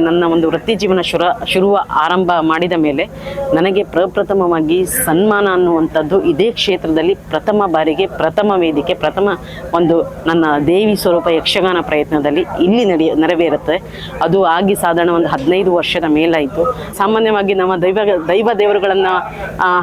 ನನ್ನ ಒಂದು ವೃತ್ತಿ ಜೀವನ ಶುರ, ಶುರುವ ಆರಂಭ ಮಾಡಿದ ಮೇಲೆ ನನಗೆ ಪ್ರಪ್ರಥಮವಾಗಿ ಸನ್ಮಾನ ಅನ್ನುವಂಥದ್ದು ಇದೇ ಕ್ಷೇತ್ರದಲ್ಲಿ ಪ್ರಥಮ ಬಾರಿಗೆ, ಪ್ರಥಮ ವೇದಿಕೆ, ಪ್ರಥಮ ಒಂದು ನನ್ನ ದೇವಿ ಸ್ವರೂಪ ಯಕ್ಷಗಾನ ಪ್ರಯತ್ನದಲ್ಲಿ ಇಲ್ಲಿ ನಡೆಯ, ನೆರವೇರುತ್ತೆ. ಅದು ಆಗಿ ಸಾಧಾರಣ ಒಂದು ಹದಿನೈದು ವರ್ಷದ ಮೇಲಾಯಿತು. ಸಾಮಾನ್ಯವಾಗಿ ನಮ್ಮ ದೈವ ದೈವ ದೇವರುಗಳನ್ನು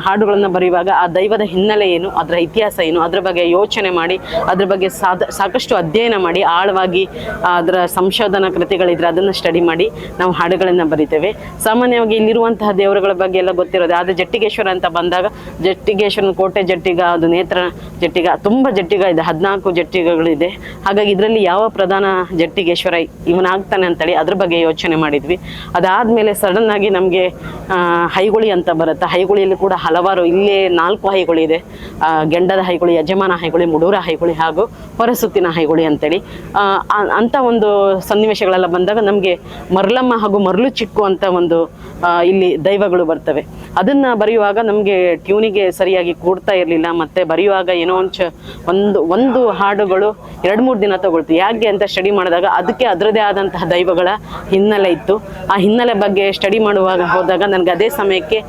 ಹಾಡುಗಳನ್ನು ಬರೆಯುವಾಗ ಆ ದೈವದ ಹಿನ್ನೆಲೆ ಏನು, ಅದರ ಇತಿಹಾಸ ಏನು, ಅದರ ಬಗ್ಗೆ ಯೋಚನೆ ಮಾಡಿ, ಅದರ ಬಗ್ಗೆ ಸಾಕಷ್ಟು ಅಧ್ಯಯನ ಮಾಡಿ, ಆಳವಾಗಿ ಅದರ ಸಂಶೋಧನಾ ಕೃತಿಗಳಿದ್ರೆ ಅದನ್ನು ಸ್ಟಡಿ ಮಾಡಿ ನಾವು ಹಾಡುಗಳನ್ನು ಬರಿತೇವೆ. ಸಾಮಾನ್ಯವಾಗಿ ಇಲ್ಲಿರುವಂತಹ ದೇವರುಗಳ ಬಗ್ಗೆ ಎಲ್ಲ ಗೊತ್ತಿರೋದು. ಆದರೆ ಜಟ್ಟಿಗೇಶ್ವರ ಅಂತ ಬಂದಾಗ ಜಟ್ಟಿಗೇಶ್ವರನ ಕೋಟೆ ಜಟ್ಟಿಗ, ಅದು ನೇತ್ರ ಜಟ್ಟಿಗ, ತುಂಬ ಜಟ್ಟಿಗ ಇದೆ. ಹದಿನಾಲ್ಕು ಜಟ್ಟಿಗಗಳಿದೆ. ಹಾಗಾಗಿ ಇದರಲ್ಲಿ ಯಾವ ಪ್ರಧಾನ ಜಟ್ಟಿಗೇಶ್ವರ ಇವನಾಗ್ತಾನೆ ಅಂತೇಳಿ ಅದ್ರ ಬಗ್ಗೆ ಯೋಚನೆ ಮಾಡಿದ್ವಿ. ಅದಾದಮೇಲೆ ಸಡನ್ ಆಗಿ ನಮಗೆ ಹೈಗುಳಿ ಅಂತ ಬರುತ್ತೆ. ಹೈಗುಳಿಯಲ್ಲಿ ಕೂಡ ಹಲವಾರು, ಇಲ್ಲೇ ನಾಲ್ಕು ಹೈಗುಳಿ ಇದೆ. ಗೆಂಡದ ಹೈಗುಳಿ, ಯಜಮಾನ ಹೈಗುಳಿ, ಮುಡೂರ ಹೈಗುಳಿ ಹಾಗೂ ಹೊರಸುತ್ತಿನ ಹೈಗುಳಿ ಅಂತೇಳಿ. ಅಂಥ ಒಂದು ಸನ್ನಿವೇಶಗಳೆಲ್ಲ ಬಂದಾಗ ನಮಗೆ ಮರಳಮ್ಮ ಹಾಗೂ ಮರಳು ಚಿಕ್ಕು ಅಂತ ಒಂದು ಇಲ್ಲಿ ದೈವಗಳು ಬರ್ತವೆ. ಅದನ್ನ ಬರೆಯುವಾಗ ನಮಗೆ ಟ್ಯೂನಿಗೆ ಸರಿಯಾಗಿ ಕೂಡ್ತಾ ಇರಲಿಲ್ಲ, ಮತ್ತೆ ಬರೆಯುವಾಗ ಏನೋ ಒಂದು ಒಂದು ಒಂದು ಹಾಡುಗಳು ಎರಡು ಮೂರು ದಿನ ತಗೊಳ್ತು. ಯಾಕೆ ಅಂತ ಸ್ಟಡಿ ಮಾಡಿದಾಗ ಅದಕ್ಕೆ ಅದರದೇ ಆದಂತಹ ದೈವಗಳ ಹಿನ್ನೆಲೆ ಇತ್ತು. ಆ ಹಿನ್ನೆಲೆ ಬಗ್ಗೆ ಸ್ಟಡಿ ಮಾಡುವಾಗ ಹೋದಾಗ ನನಗೆ ಅದೇ ಸಮಯಕ್ಕೆ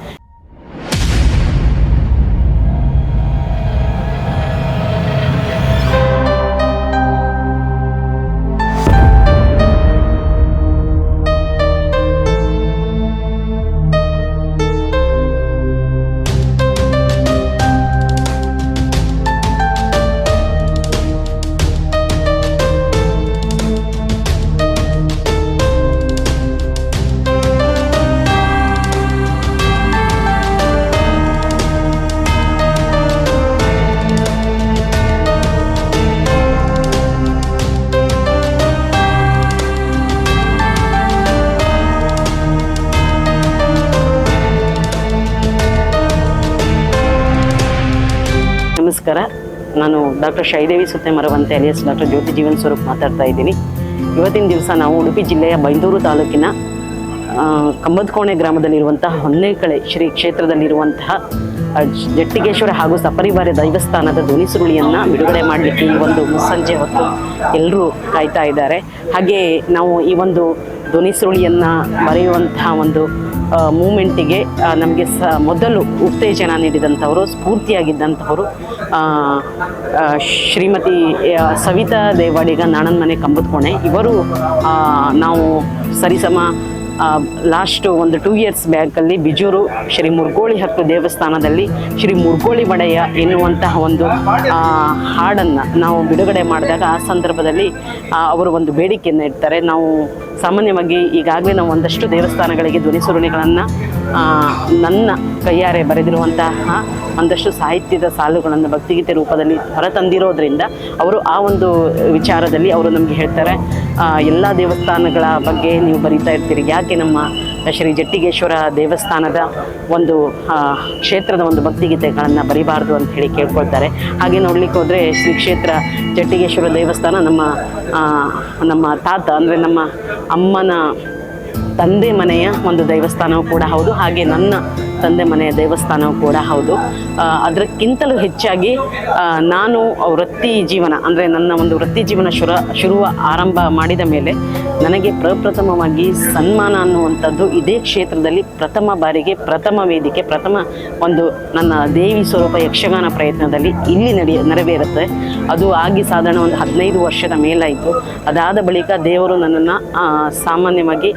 ಡಾಕ್ಟರ್ ಶೈದೇವಿ ಸುತ್ತೆ ಮರವಂತೆ ಅಲಿಯಸ್ ಡಾಕ್ಟರ್ ಜ್ಯೋತಿ ಜೀವನ್ ಸ್ವರೂಪ್ ಮಾತಾಡ್ತಾ ಇದ್ದೀನಿ. ಇವತ್ತಿನ ದಿವಸ ನಾವು ಉಡುಪಿ ಜಿಲ್ಲೆಯ ಬೈಂದೂರು ತಾಲೂಕಿನ ಕಂಬದಕೋಣೆ ಗ್ರಾಮದಲ್ಲಿರುವಂತಹ ಹೊನ್ನೇಕಳೆ ಶ್ರೀ ಕ್ಷೇತ್ರದಲ್ಲಿರುವಂತಹ ಜಟ್ಟಿಗೇಶ್ವರ ಹಾಗೂ ಸಪರಿವಾರ ದೈವಸ್ಥಾನದ ಧ್ವನಿ ಸುರುಳಿಯನ್ನು ಬಿಡುಗಡೆ ಮಾಡಲಿಕ್ಕೆ ಈ ಒಂದು ಮುಸ್ಸಂಜೆ ಹೊತ್ತು ಎಲ್ಲರೂ ಕಾಯ್ತಾ ಇದ್ದಾರೆ. ಹಾಗೆ ನಾವು ಈ ಒಂದು ಧ್ವನಿ ಸುರುಳಿಯನ್ನು ಬರೆಯುವಂತಹ ಒಂದು ಮೂಮೆಂಟಿಗೆ ನಮಗೆ ಸ, ಮೊದಲು ಉತ್ತೇಜನ ನೀಡಿದಂಥವರು, ಸ್ಫೂರ್ತಿಯಾಗಿದ್ದಂಥವರು ಶ್ರೀಮತಿ ಸವಿತಾ ದೇವಾಡಿಗ ನಾಣನ್ಮನೆ ಕಂಬದಕೋಣೆ ಇವರು ನಾವು ಸರಿಸಮ ಲಾಸ್ಟ್ ಒಂದು ಟೂ ಇಯರ್ಸ್ ಬ್ಯಾಕಲ್ಲಿ ಬಿಜೂರು ಶ್ರೀ ಮುರ್ಗೋಳಿ ಹತ್ತು ದೇವಸ್ಥಾನದಲ್ಲಿ ಶ್ರೀ ಮುರ್ಗೋಳಿ ಒಡೆಯ ಎನ್ನುವಂತಹ ಒಂದು ಹಾಡನ್ನು ನಾವು ಬಿಡುಗಡೆ ಮಾಡಿದಾಗ ಆ ಸಂದರ್ಭದಲ್ಲಿ ಅವರು ಒಂದು ಬೇಡಿಕೆಯನ್ನು ಇಡ್ತಾರೆ. ನಾವು ಸಾಮಾನ್ಯವಾಗಿ ಈಗಾಗಲೇ ನಾವು ಒಂದಷ್ಟು ದೇವಸ್ಥಾನಗಳಿಗೆ ಧ್ವನಿ ಸುರುಳಿಗಳನ್ನು ನನ್ನ ಕೈಯಾರೆ ಬರೆದಿರುವಂತಹ ಒಂದಷ್ಟು ಸಾಹಿತ್ಯದ ಸಾಲುಗಳನ್ನು ಭಕ್ತಿಗೀತೆ ರೂಪದಲ್ಲಿ ಹೊರತಂದಿರೋದ್ರಿಂದ ಅವರು ಆ ಒಂದು ವಿಚಾರದಲ್ಲಿ ಅವರು ನಮಗೆ ಹೇಳ್ತಾರೆ ಎಲ್ಲ ದೇವಸ್ಥಾನಗಳ ಬಗ್ಗೆ ನೀವು ಬರೀತಾ ಇರ್ತೀರಿ. ಯಾಕೆ ನಮ್ಮ ಶ್ರೀ ಜಟ್ಟಿಗೇಶ್ವರ ದೇವಸ್ಥಾನದ ಒಂದು ಕ್ಷೇತ್ರದ ಒಂದು ಭಕ್ತಿಗೀತೆಗಳನ್ನು ಬರಿಬಾರ್ದು ಅಂತ ಹೇಳಿ ಕೇಳ್ಕೊಳ್ತಾರೆ. ಹಾಗೆ ನೋಡ್ಲಿಕ್ಕೆ ಹೋದರೆ ಶ್ರೀ ಕ್ಷೇತ್ರ ಜಟ್ಟಿಗೇಶ್ವರ ದೇವಸ್ಥಾನ ನಮ್ಮ ನಮ್ಮ ತಾತ, ಅಂದರೆ ನಮ್ಮ ಅಮ್ಮನ ತಂದೆ ಮನೆಯ ಒಂದು ದೇವಸ್ಥಾನವೂ ಕೂಡ ಹೌದು. ಹಾಗೆ ನನ್ನ ತಂದೆ ಮನೆಯ ದೇವಸ್ಥಾನವೂ ಕೂಡ ಹೌದು. ಅದಕ್ಕಿಂತಲೂ ಹೆಚ್ಚಾಗಿ ನಾನು ವೃತ್ತಿ ಜೀವನ, ಅಂದರೆ ನನ್ನ ಒಂದು ವೃತ್ತಿ ಜೀವನ ಶುರ, ಶುರುವ ಆರಂಭ ಮಾಡಿದ ಮೇಲೆ ನನಗೆ ಪ್ರಪ್ರಥಮವಾಗಿ ಸನ್ಮಾನ ಅನ್ನುವಂಥದ್ದು ಇದೇ ಕ್ಷೇತ್ರದಲ್ಲಿ ಪ್ರಥಮ ಬಾರಿಗೆ, ಪ್ರಥಮ ವೇದಿಕೆ, ಪ್ರಥಮ ಒಂದು ನನ್ನ ದೇವಿ ಸ್ವರೂಪ ಯಕ್ಷಗಾನ ಪ್ರಯತ್ನದಲ್ಲಿ ಇಲ್ಲಿ ನಡೆಯ, ನೆರವೇರುತ್ತೆ. ಅದು ಆಗಿ ಸಾಧಾರಣ ಒಂದು ಹದಿನೈದು ವರ್ಷದ ಮೇಲಾಯಿತು. ಅದಾದ ಬಳಿಕ ದೇವರು ನನ್ನನ್ನು ಸಾಮಾನ್ಯವಾಗಿ